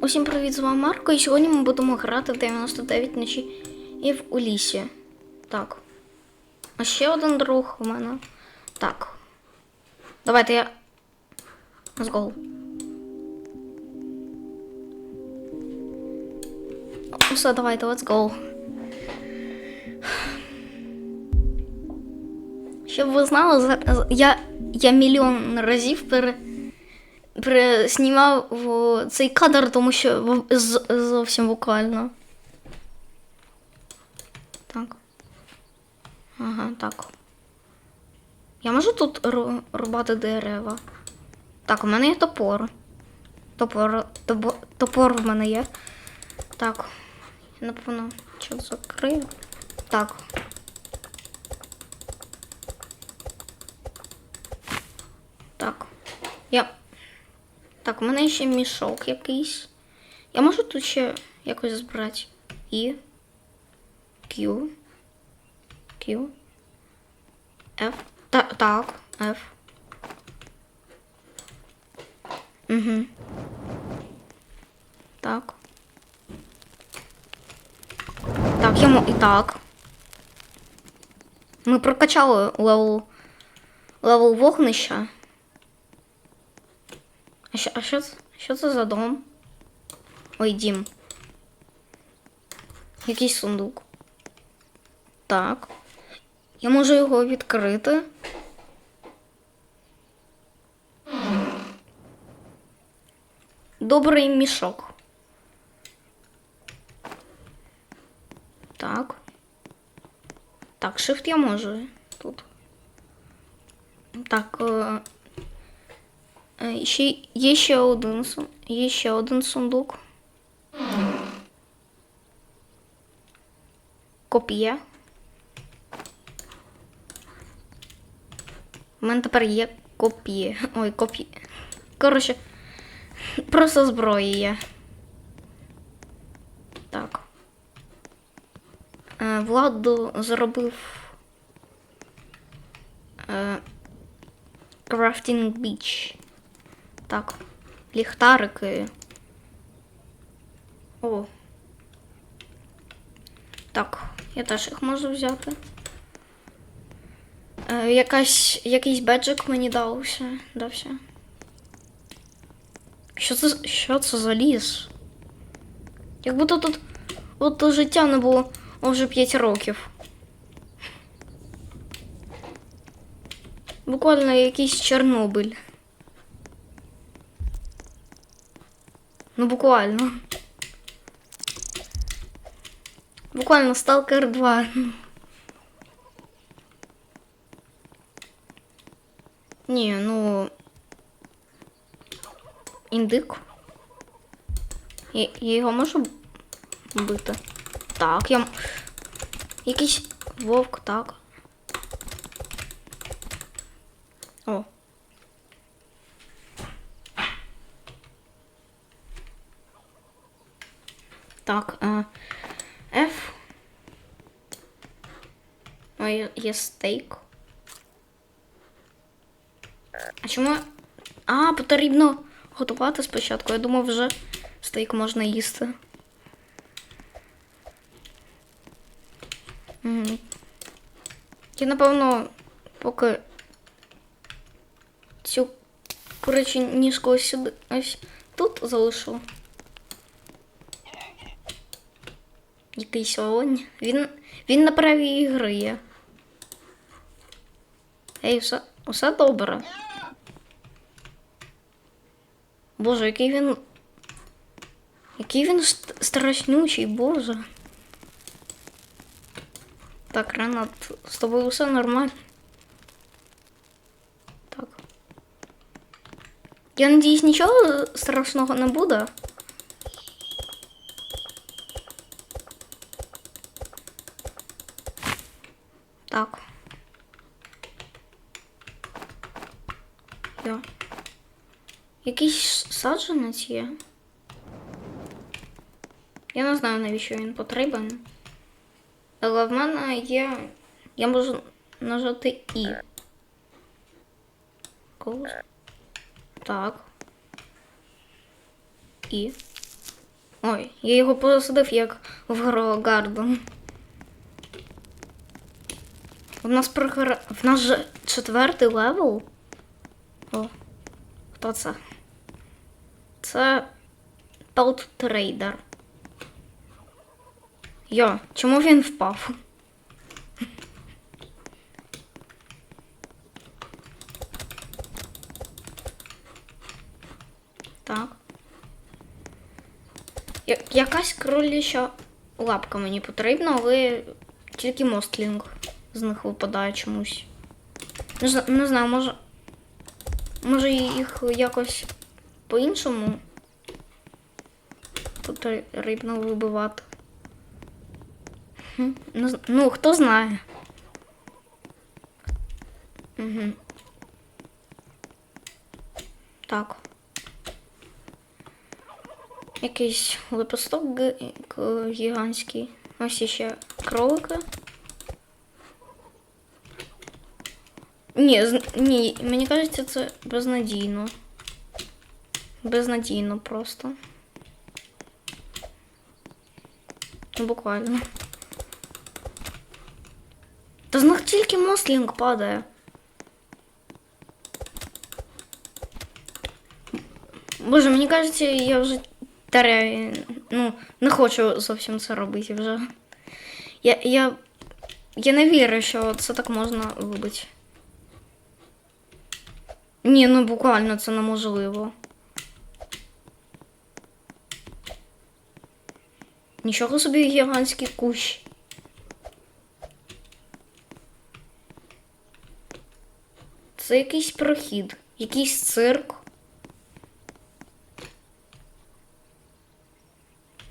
Усім привіт, з вами Марко, і сьогодні ми будемо грати в 99 ночі і в у лісі. Так. А ще один друг у мене. Так. Давайте я. Let's go. Все, давайте, let's go. Щоб ви знали, я, я мільйон разів пере, переснімав в цей кадр, тому що зовсім буквально. Так. Ага, так. Я можу тут рубати дерева. Так, у мене є топор. Топор, топор, топор в мене є. Так. Я, напевно, що закрию. Так. Я. Так, у мене ще мішок якийсь. Я можу тут ще якось збирати. І. Q. Q. F. Та, так, F. Угу. Так. Так, йому і так. Ми прокачали левел. Левел вогнища. А що, що, це- за дом? Ой, дім. Якийсь сундук. Так. Я можу його відкрити. Добрий мішок. Так. Так, shift я можу тут. Так. Е... Е, Ще, є ще один, є ще один сундук. Копія. У мене тепер є копії. Ой, копії. Коротше, просто зброї є. Так. Е, Владу зробив. Е, Crafting Beach. Так. Ліхтарики. О. Так, я теж їх можу взяти. Е, якась, якийсь беджик мені дався. дався. Що це, що це за ліс? Як будто тут от то життя не було вже 5 років. Буквально якийсь Чорнобиль. Ну, буквально. Буквально Stalker 2. Ні, ну. Індик. Я, я його можу бити? Так, я. Якийсь вовк, так. О. Так, е, F. Є- стейк. А чому? А, потрібно готувати спочатку. Я думав, вже стейк можна їсти. Я, напевно, поки цю курячу ніжку ось сюди ось тут залишу. Якийсь олень. Він, він на правій гри є. Ей, все, усе добре. Боже, який він. Який він страшнючий, боже. Так, Ренат, з тобою все нормально. Так. Я надіюсь, нічого страшного не буде. Так. Я. Якийсь саджанець є. Я не знаю, навіщо він потрібен. Але в мене є. Я можу нажати І. Так. І. Ой, я його посадив як в Garden. У нас програ... В нас же четвертий левел. О, хто це? Це Pelt Trader. Йо, чому він впав? Так. Я- якась кроліча лапка мені потрібна, але тільки мостлінг з них випадає чомусь. Не, не знаю, може. Може їх якось по-іншому потрібно вибивати. Хм, не зн- Ну, хто знає. Угу. Так. Якийсь лепесток гігантський. Ось іще кролики. Ні, ні, мені кажеться, це безнадійно. Безнадійно просто. Ну, Буквально. Та з них тільки мослінг падає. Боже, мені кажеться, я вже теряю. Ну, не хочу зовсім це робити вже. Я, я, я не вірю, що це так можна вибити. Ні, ну буквально це неможливо. Нічого собі гігантський кущ. Це якийсь прохід, якийсь цирк.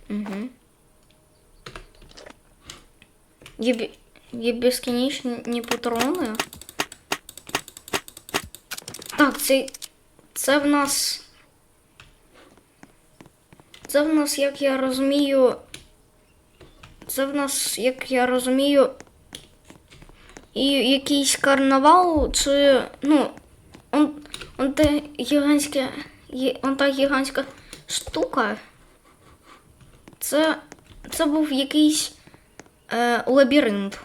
Угу. Є, бі- є безкінечні патрони. Так, це, це в нас. Це в нас, як я розумію. Це в нас, як я розумію. І якийсь карнавал, чи. Ну. Он, он те гігантське. Он та гігантська штука. Це. Це був якийсь е, лабіринт.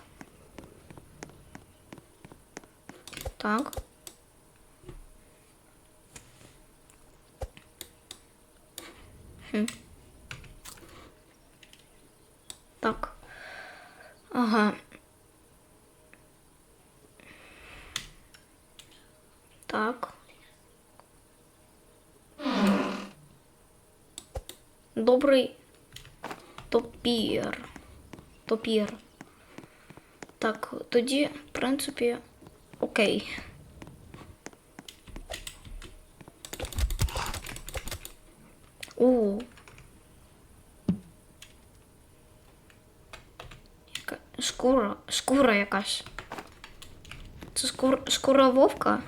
Так. Так. Ага. Так. Добрий топір. Топір. Так, тоді, в принципі, окей. У. Яка... Шкура. Шкура якась. Це шкур... шкура вовка.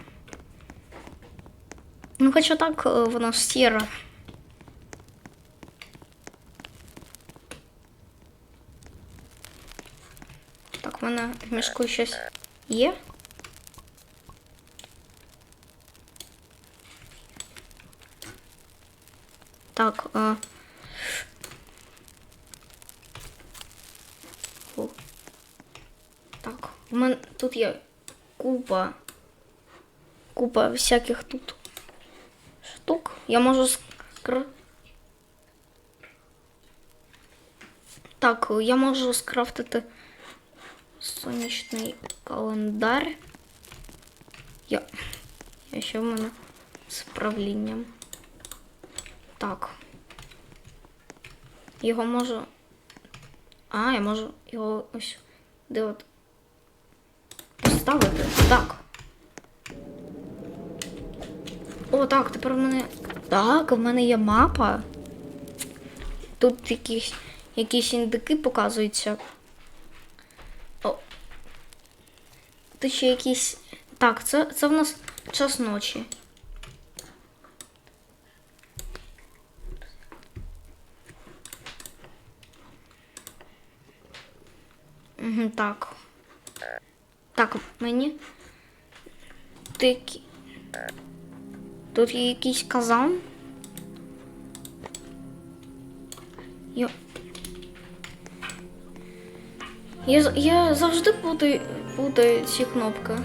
Ну, хоча так е, вона ж сіра. Так, в мене в мішку щось є. Так. Е... Фу. Так, у мене тут є купа. Купа всяких тут штук. Я можу скр... Так, я можу скрафтити сонячний календар. Я. Я ще в мене з правлінням. Так. Його можу. А, я можу його ось де от поставити. Так. О, так, тепер в мене. Так, в мене є мапа. Тут якісь, якісь індики показуються. О. Тут ще якісь. Так, це, це в нас час ночі. Угу, так. Так, мені. Такі. Тут є якийсь казан. Я. Я, я завжди путаю, путаю ці кнопки.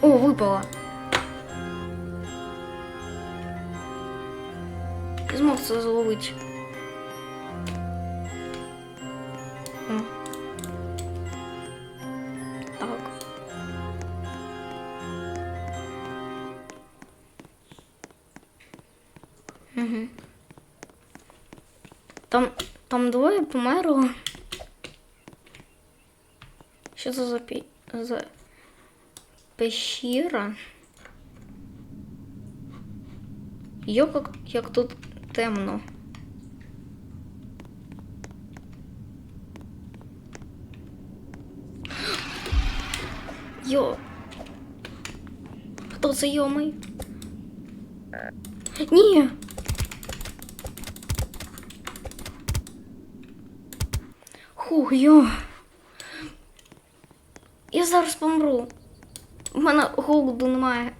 О, випала. Змог це зловити. Угу. Там, там двоє померло. Що це за пі... за пещера? Йо, як, як тут темно. Йо. Хто це йомий? Ні. Хух, йо. Я зараз помру. У мене голоду немає.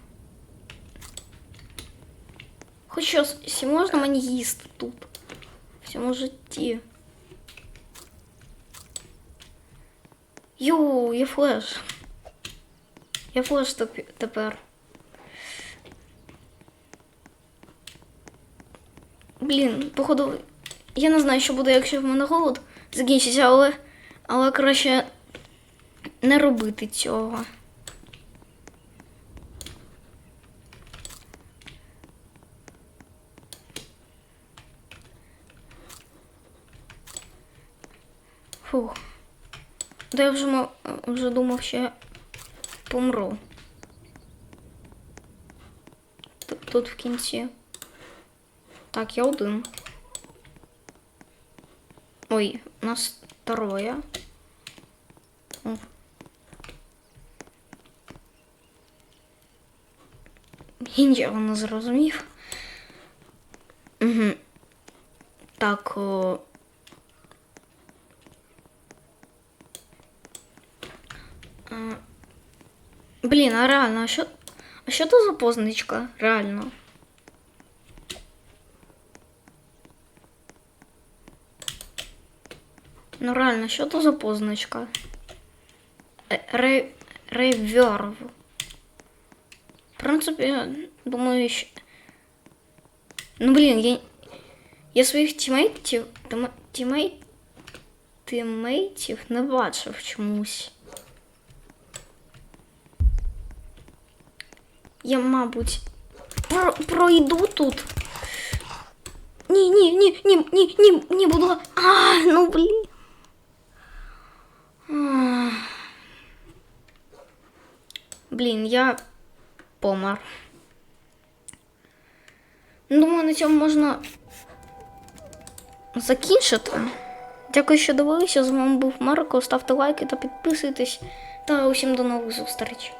Хоч щось можна мені їсти тут. В цьому житті. Йоу, я флеш. Я флеш теп- тепер. Блін, походу, я не знаю, що буде, якщо в мене голод закінчиться, але, але краще не робити цього. Фух. Да я вже, вже думав, що я помру. Тут в кінці. Так, я один. Ой, нас троє. О. Нічого не зрозумів. Угу. Так. О... А, Блін, а реально, а що, а що то за позначка? Реально. Ну реально, що то за позначка? Е, Ре... Реверв. В принципі, я думаю, що... Ну блін, я... Я своїх тімейтів... тиме- Тімейт... Тімейтів не бачив чомусь. Я, мабуть, про... пройду тут. Ні, ні, ні, ні, ні, ні, ні, буду. А, ну блін. Блін, я помер. Думаю, на цьому можна закінчити. Дякую, що дивилися. З вами був Марко. Ставте лайки та підписуйтесь. Та усім до нових зустрічей.